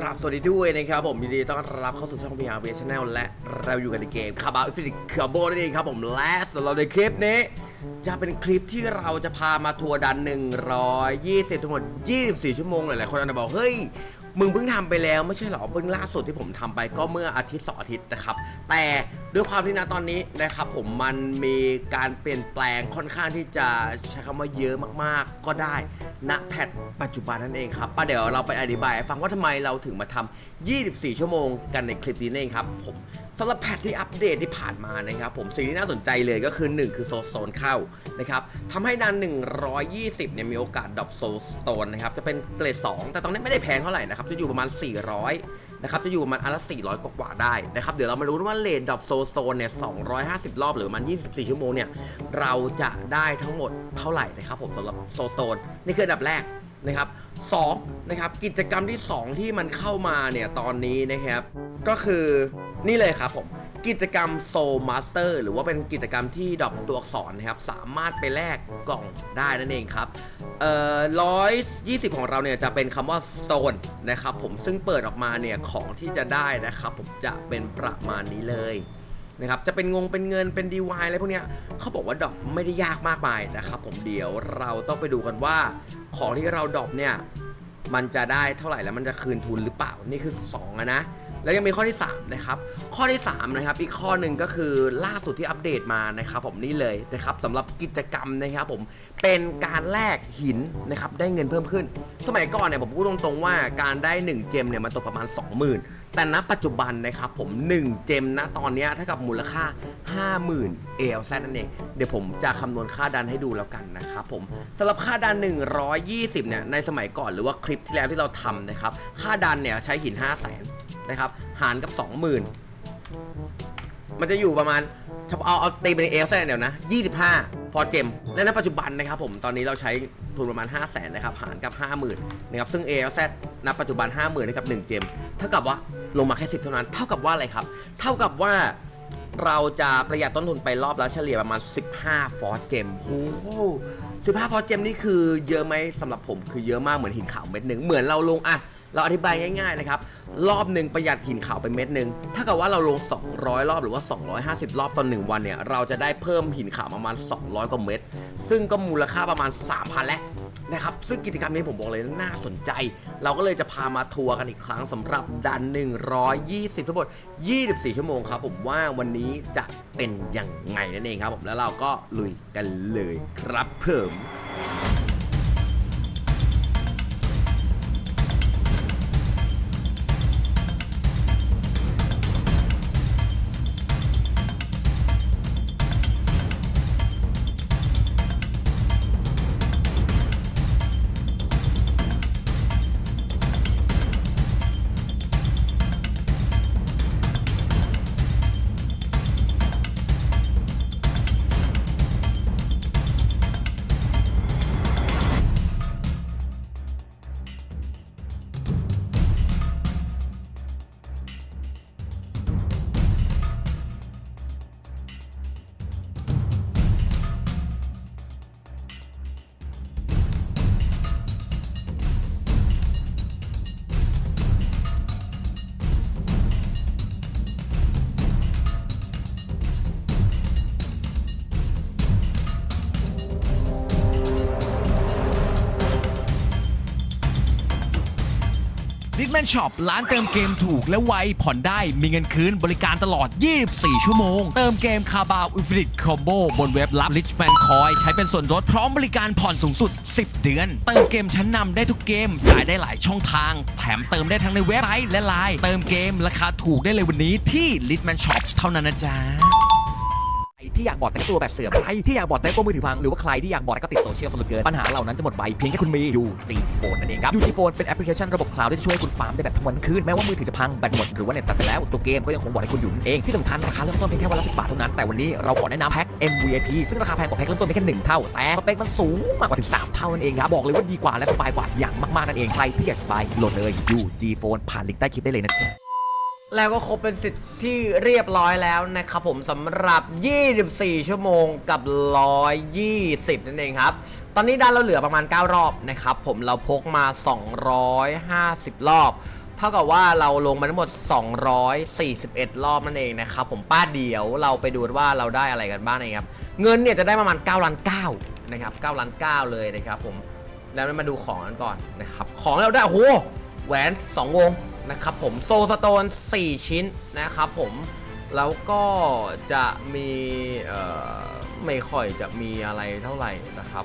ครับสวัสดีด้วยนะครับผมยินดีต้อนรับเข้าสู่ช่อง VR v Channel และเราอยู่กันในเกมคาบาอิฟินิคาโบนั่นเองครับผมและสำหรับในคลิปนี้ จะเป็นคลิปที่เราจะพามาทัวร์ดัน 120 ทั้งหมด 24 ชั่วโมงหลายๆคนอาจจะบอก เฮ้ย มึงเพิ่งทำไปแล้วไม่ใช่เหรอเพิ่งล่าสุดที่ผมทำไปก็เมื่ออาทิตย์สองอาทิตย์นะครับ แต่ ด้วยความที่นะตอนนี้นะครับผมมันมีการเปลี่ยนแปลงค่อนข้างที่จะใช้คำว่าเยอะมากๆ ก็ได้ณแพทปัจจุบันนั่นเองครับป้าเดี๋ยวเราไปอธิบายให้ฟังว่าทำไมเราถึงมาทำ 24 ชั่วโมงกันในคลิปนี้นั่นเองครับผมสำหรับแพทที่อัปเดตที่ผ่านมานะครับผมสิ่งที่น่าสนใจเลยก็คือ 1 คือโซลสโตนเข้านะครับทำให้ดัน 120 เนี่ยมีโอกาสดรอปโซลสโตนนะครับจะเป็นเกรด 2 แต่ตอนนี้ไม่ได้แพงเท่าไหร่นะครับจะอยู่ประมาณ 400 นะครับจะอยู่ประมาณอันละ 400กว่าได้นะครับเดี๋ยวเรามาดูว่าเลนดับโซโซนเนี่ย 250 รอบหรือมัน 24 ชั่วโมงเนี่ยเราจะได้ทั้งหมดเท่าไหร่นะครับผมสำหรับโซโซนนี่คืออันดับแรกนะครับสองนะครับกิจกรรมที่ 2 ที่มันเข้ามาเนี่ยตอนนี้นะครับก็คือนี่เลยครับผม กิจกรรม Soul Master หรือว่าเป็นกิจกรรมที่ดรอปตัวอักษรนะครับ สามารถไปแลกกล่องได้นั่นเองครับเอ่อร้อยยี่สิบของเราเนี่ยจะเป็นคำว่า Stone นะครับผมซึ่งเปิดออกมาเนี่ยของที่จะได้นะครับผมจะเป็นประมาณนี้เลยนะครับจะเป็นงงเป็นเงินเป็น DY อะไรพวกเนี้ยเขาบอกว่าดรอปไม่ได้ยากมากมายนะครับผมเดี๋ยวเราต้องไปดูกันว่า ของที่เราดรอปเนี่ยมันจะได้เท่าไหร่แล้วมันจะคืนทุนหรือเปล่านี่คือ2อะนะ แล้วยังมีข้อที่ 3 นะครับ ข้อที่ 3 นะครับ อีกข้อหนึ่งก็คือล่าสุดที่อัปเดตมานะครับผมนี่เลยนะครับสำหรับกิจกรรมนะครับผมเป็นการแลกหินนะครับได้เงินเพิ่มขึ้น สมัยก่อนเนี่ยผมพูดตรงๆว่าการได้ 1 เจมเนี่ยมันตกประมาณ 20,000 แต่ณปัจจุบันนะครับผม 1 เจมนะตอนนี้เท่ากับมูลค่า 50,000 ALZ นั่นเอง เดี๋ยวผมจะคำนวณค่าดันให้ดูแล้วกันนะครับผมสำหรับค่าดัน 120เนี่ยในสมัยก่อนหรือว่าคลิปที่แล้วที่เราทำนะครับค่าดันเนี่ยใช้หิน 5 0 0 0 0 นะครับ หารกับ 20,000 มันจะอยู่ประมาณเฉพาะเอาเอาตีเป็นเอลแซนเดี๋ยวนะ 25 พอเจมและในปัจจุบันนะครับผมตอนนี้เราใช้ทุนประมาณ 5 0 0 0 0นนะครับหารกับ 50,000นะครับซึ่ง ALZ ณปัจจุบัน 50,000นะครับ1เจมเท่ากับว่าลงมาแค่ 10 เท่านั้น เท่ากับว่าอะไรครับ เท่ากับว่าเราจะประหยัดต้นทุนไปรอบและเฉลี่ยประมาณ 15 ฟอร์เจมโอ้โห15 ฟอร์เจมนี่คือเยอะไหมสำหรับผมคือเยอะมากเหมือนหินขาวเม็ดหนึ่งเหมือนเราลงอะ เราอธิบายง่ายๆนะครับ รอบหนึ่งประหยัดหินขาวไปเม็ดหนึ่งถ้ากับว่าเราลง 200 รอบหรือว่า 250 รอบต่อหนึ่งวันเนี่ย เราจะได้เพิ่มหินขาวประมาณ 200 กว่าเม็ด ซึ่งก็มูลค่าประมาณ 3,000 แล้วนะครับ ซึ่งกิจกรรมนี้ผมบอกเลยน่าสนใจ เราก็เลยจะพามาทัวร์กันอีกครั้งสำหรับดัน 120 ทั้งหมด 24 ชั่วโมงครับผมว่าวันนี้จะเป็นยังไงนั่นเองครับผม แล้วเราก็ลุยกันเลยครับเพิ่ม แมนช็อปร้านเติมเกมถูกและไวผ่อนได้มีเงินคืนบริการตลอด 24 ชั่วโมง เติมเกมคาบาวอิฟิตคอมโบบนเว็บรับ Richman Coin ใช้เป็นส่วนลดพร้อมบริการผ่อนสูงสุด 10 เดือน เติมเกมชั้นนำได้ทุกเกมจ่ายได้หลายช่องทาง แถมเติมได้ทั้งในเว็บไซต์และไลน์เติมเกมราคาถูกได้เลยวันนี้ที่ Richman Shop เท่านั้นนะจ๊ะ ที่อยากบอดแต่งตัวแบบเสื่อมใครที่อยากบอดแต่งตัวมือถือพังหรือว่าใครที่อยากบอดแล้วก็ติดโซเชียลสนุกเกินปัญหาเหล่านั้นจะหมดไปเพียงแค่คุณมี UG Phone นั่นเองครับ UG Phone เป็นแอปพลิเคชันระบบคลาวด์ที่จะช่วยให้คุณฟาร์มได้แบบทั้งวันทั้งคืนแม้ว่ามือถือจะพังแบตหมดหรือว่าเน็ตตัดไปแล้วตัวเกมก็ยังคงบอดให้คุณอยู่นั่นเองที่สำคัญราคาเริ่มต้นเพียงแค่วันละ10บาทเท่านั้นแต่วันนี้เราขอแนะนำแพ็ค MVP ซึ่งราคาแพงกว่าแพ็คเริ่มต้นเพียงแค่หนึ่งเท่าแต่สเปคมันสูงมากกว่าถึงสามเท่านั่นเองครับบอกเลยว่าดีกว่าและสบายกว่าอย่างมากๆนั่นเองใครที่อยากสบายโหลดเลย UG Phone ผ่านลิงก์ใต้คลิปได้เลยนะจ๊ะ แล้วก็ครบเป็นสิทธิ์ที่เรียบร้อยแล้วนะครับผมสำหรับ 24 ชั่วโมงกับ 120 นั่นเองครับ ตอนนี้ด้านเราเหลือประมาณ 9 รอบนะครับผมเราพกมา 250 รอบ เท่ากับว่าเราลงมาทั้งหมด 241 รอบนั่นเองนะครับผมป้าเดี๋ยวเราไปดูว่าเราได้อะไรกันบ้างนะครับ เงินเนี่ยจะได้ประมาณ9ล้าน9นะครับ9ล้าน9เลยนะครับผมแล้วมาดูของกันก่อนนะครับของเราได้โอ้โหแหวน 2 วง นะครับผมโซสโตน 4 ชิ้นนะครับผมแล้วก็จะมีไม่ค่อยจะมีอะไรเท่าไหร่นะครับ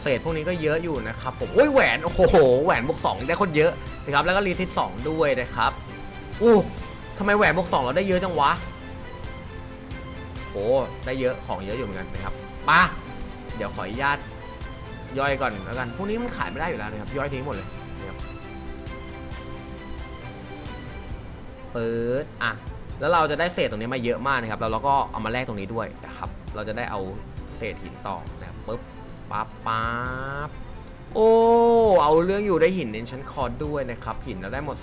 เศษพวกนี้ก็เยอะอยู่นะครับผมโอ้ยแหวนโอ้โหแหวนบวกสองได้คนเยอะนะครับแล้วก็รีซิตสองด้วยนะครับอู้ทำไมแหวนบวกสองเราได้เยอะจังวะโอ้ได้เยอะของเยอะอยู่เหมือนกันนะครับปะเดี๋ยวขออนุญาตย่อยก่อนแล้วกันพวกนี้มันขายไม่ได้อยู่แล้วนะครับย่อยทิ้งหมดเลย ปิดอะแล้วเราจะได้เศษตรงนี้มาเยอะมากนะครับแล้วเราก็เอามาแลกตรงนี้ด้วยนะครับ เราจะได้เอาเศษหินต่อนะปึ๊บปั๊บปั๊บโอ้เอาเรื่องอยู่ได้หินเนชั่นคอร์ดด้วยนะครับหินเราได้หมด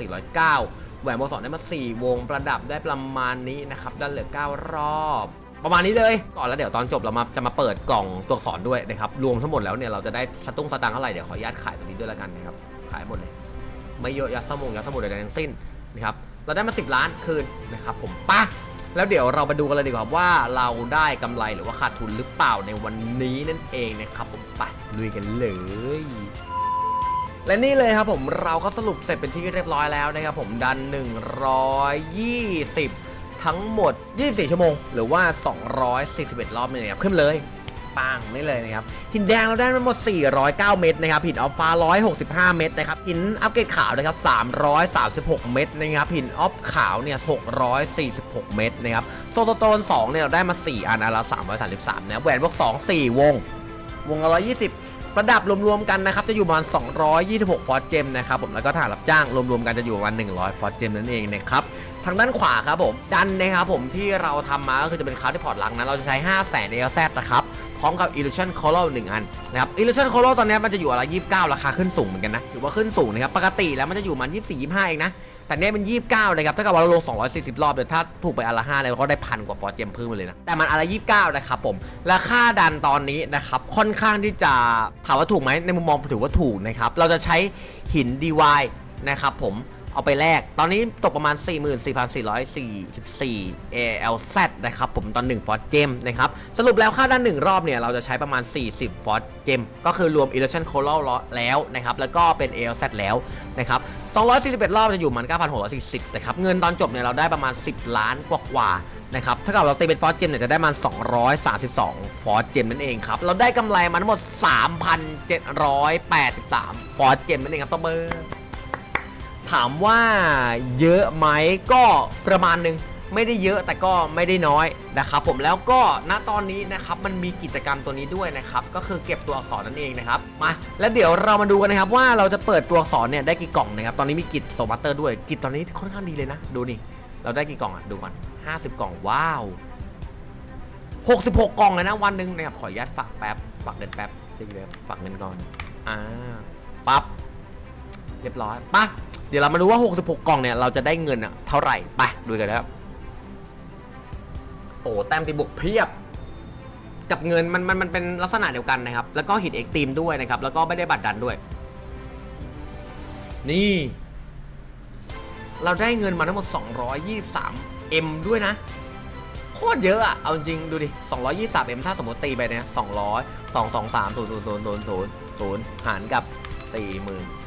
409แหวนโมสองได้มา 4 วงประดับได้ประมาณนี้นะครับด้านเหลือ 9 รอบ ประมาณนี้เลยก่อนแล้วเดี๋ยวตอนจบเรามาจะมาเปิดกล่องตัวอักษรด้วยนะครับรวมทั้งหมดแล้วเนี่ยเราจะได้สตุ้งสตังค์เท่าไหร่เดี๋ยวขออนุญาตขายตรงนี้ด้วยแล้วกันนะครับขายหมดเลยไม่เยอะยัดสมงยัดสมุดใดๆทั้งสิ้นนะครับ เราได้มา 10 ล้านคืนนะครับผมไป้าแล้วเดี๋ยวเราไปดูกันเลยดีกว่าว่าเราได้กำไรหรือว่าขาดทุนหรือเปล่าในวันนี้นั่นเองนะครับผมไปลุยกันเลยและนี่เลยครับผมเราก็สรุปเสร็จเป็นที่เรียบร้อยแล้วนะครับผมดัน 120 ทั้งหมด 24 ชั่วโมง หรือว่า 241 รอบนี่นะครับขึ้นเลย ปังนี่เลยนะครับหินแดงเราได้มาหมด 409 เม็ดนะครับหินอัลฟา165 เม็ดนะครับหินอัปเกรดขาวนะครับ336 เม็ดนะครับหินออฟขาวเนี่ย646 เม็ดนะครับโซโตโตน2เนี่ยเราได้มา 4 อันอันละ333นะแหวนพวก2 4 วง วงละ120ประดับรวมๆกันนะครับ จะอยู่ประมาณ 226 ฟอร์เจมนะครับผมแล้วก็ฐานรับจ้างรวมๆกันจะอยู่ประมาณ 100 ฟอร์เจมนั่นเองนะครับ ทางด้านขวาครับผม ดันนะครับผมที่เราทำมาก็คือจะเป็นคาร์ดพอร์ตหลังนะเราจะใช้ 5 0 0 0 0 0 l z นะครับ พร้อมกับ Illusion Color 1 อันนะครับ Illusion Color ตอนนี้มันจะอยู่อะไร29 ราคาขึ้นสูงเหมือนกันนะถือว่าขึ้นสูงนะครับ ปกติแล้วมันจะอยู่มัน 24 25 เองนะ แต่เนี้ยเป็น 29นะครับถ้าเกิดว่าเราลง 240 รอบเดี๋ยวถ้าถูกไปอันละ5เลยเราก็ได้พันกว่าฟอร์เจมเพิ่มมาเลยนะ แต่มันอันละ29 นะครับผมและค่าดันตอนนี้นะครับค่อนข้างที่จะถามว่าถูกไหมในมุมมองถือว่าถูกนะครับเราจะใช้หิน DY นะครับผม เอาไปแลก ตอนนี้ตกประมาณ 44,444 ALZ นะครับผมตอน1ฟอร์เจมนะครับ สรุปแล้วค่าด้าน 1 รอบเนี่ย เราจะใช้ประมาณ 40 ฟอร์เจมก็คือรวม Illusion Coral แล้วนะครับ แล้วก็เป็น ALZ แล้วนะครับ 241 รอบจะอยู่มัน9,640นะครับ เงินตอนจบเนี่ยเราได้ประมาณ 10 ล้านกว่าๆนะครับ ถ้าเกิดเราตีเป็นฟอร์เจมเนี่ยจะได้ประมาณ 232 ฟอร์เจมนั่นเองครับ เราได้กำไรมาทั้งหมด 3,783 ฟอร์เจมนั่นเองครับต้องเบอร์ ถามว่าเยอะไหมก็ประมาณหนึงไม่ได้เยอะแต่ก็ไม่ได้น้อยนะครับผมแล้วก็ณตอนนี้นะครับมันมีกิจกรรมตัวนี้ด้วยนะครับก็คือเก็บตัวอักษรนั่นเองนะครับมาแล้วเดี๋ยวเรามาดูกันนะครับว่าเราจะเปิดตัวอักษรเนี่ยได้กี่กล่องนะครับตอนนี้มีกิจโซบัตเตอร์ด้วยกิจตอนนี้ค่อนข้างดีเลยนะ ดูนี่เราได้กี่กล่องอะดูก่อน50 กล่องว้าว 66 กล่องเลยนะวันหนึ่งนะครับขออนุญาตฝากแป๊บฝากเงินแป๊บจริงเลยฝากเงินก่อนอ่าปั๊บเรียบร้อยปะ เดี๋ยวเรามาดูว่า 66 กล่องเนี่ยเราจะได้เงินอะเท่าไหร่ไปดูกันนะครับ โอ้แต้มตีบวกเพียบ กับเงินมันมันมันเป็นลักษณะเดียวกันนะครับ แล้วก็หินเอ็กตีมด้วยนะครับ แล้วก็ไม่ได้บัตรดันด้วย นี่ เราได้เงินมาทั้งหมด 223 M ด้วยนะโคตรเยอะอะเอาจริงดูดิ 223 M ถ้าสมมติตีไปเนี่ย200 2 2 3 0 0 0 0 0 0หารกับ 40,000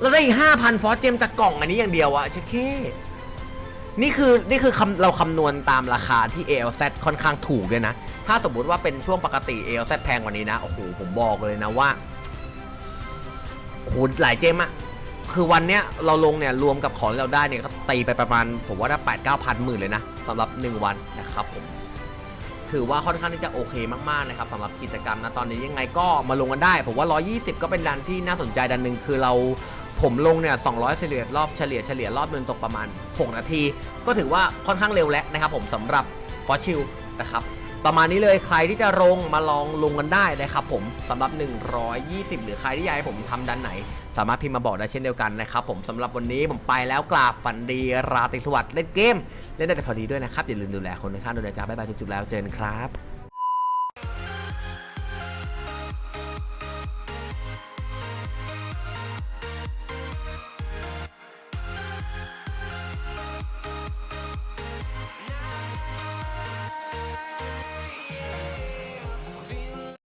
เราได้อีกห้าพันฟอสเจมจากกล่องอันนี้อย่างเดียวอะเชคเคนี่คือนี่คือคำเราคำนวณตามราคาที่ ALZ ค่อนข้างถูกด้วยนะ ถ้าสมมุติว่าเป็นช่วงปกติ ALZ แพงกว่านี้นะ โอ้โห ผมบอกเลยนะว่าโหหลายเจมอะคือวันเนี้ยเราลงเนี่ยรวมกับของที่เราได้เนี่ยก็ตีไปประมาณ ผมว่าได้แปดเก้าพันหมื่นเลยนะสำหรับ 1 วันนะครับผมถือว่าค่อนข้างที่จะโอเคมากๆนะครับสำหรับกิจกรรมนะตอนนี้ยังไงก็มาลงกันได้ ผมว่า 120 ก็เป็นดันที่น่าสนใจดันหนึ่งคือเรา ผมลงเนี่ย200เฉลี่ยรอบเฉลี่ยเฉลี่ยรอบหนึงตกประมาณ 6 นาที ก็ถือว่าค่อนข้างเร็วแล้วนะครับผมสำหรับฟอชิลนะครับประมาณนี้เลยใครที่จะลงมาลองลงกันได้นะครับผมสำหรับ 120 หรือใครที่อยากให้ผมทำดันไหน สามารถพิมพ์มาบอกได้เช่นเดียวกันนะครับผมสำหรับวันนี้ผมไปแล้วกราบฝันดีราตรีสวัสดิ์เล่นเกม เล่นได้แต่พอดีด้วยนะครับอย่าลืมดูแลคนข้างๆด้วยนะจ๊ะบ๊ายบายจุ๊บๆแล้วเจอกันครับ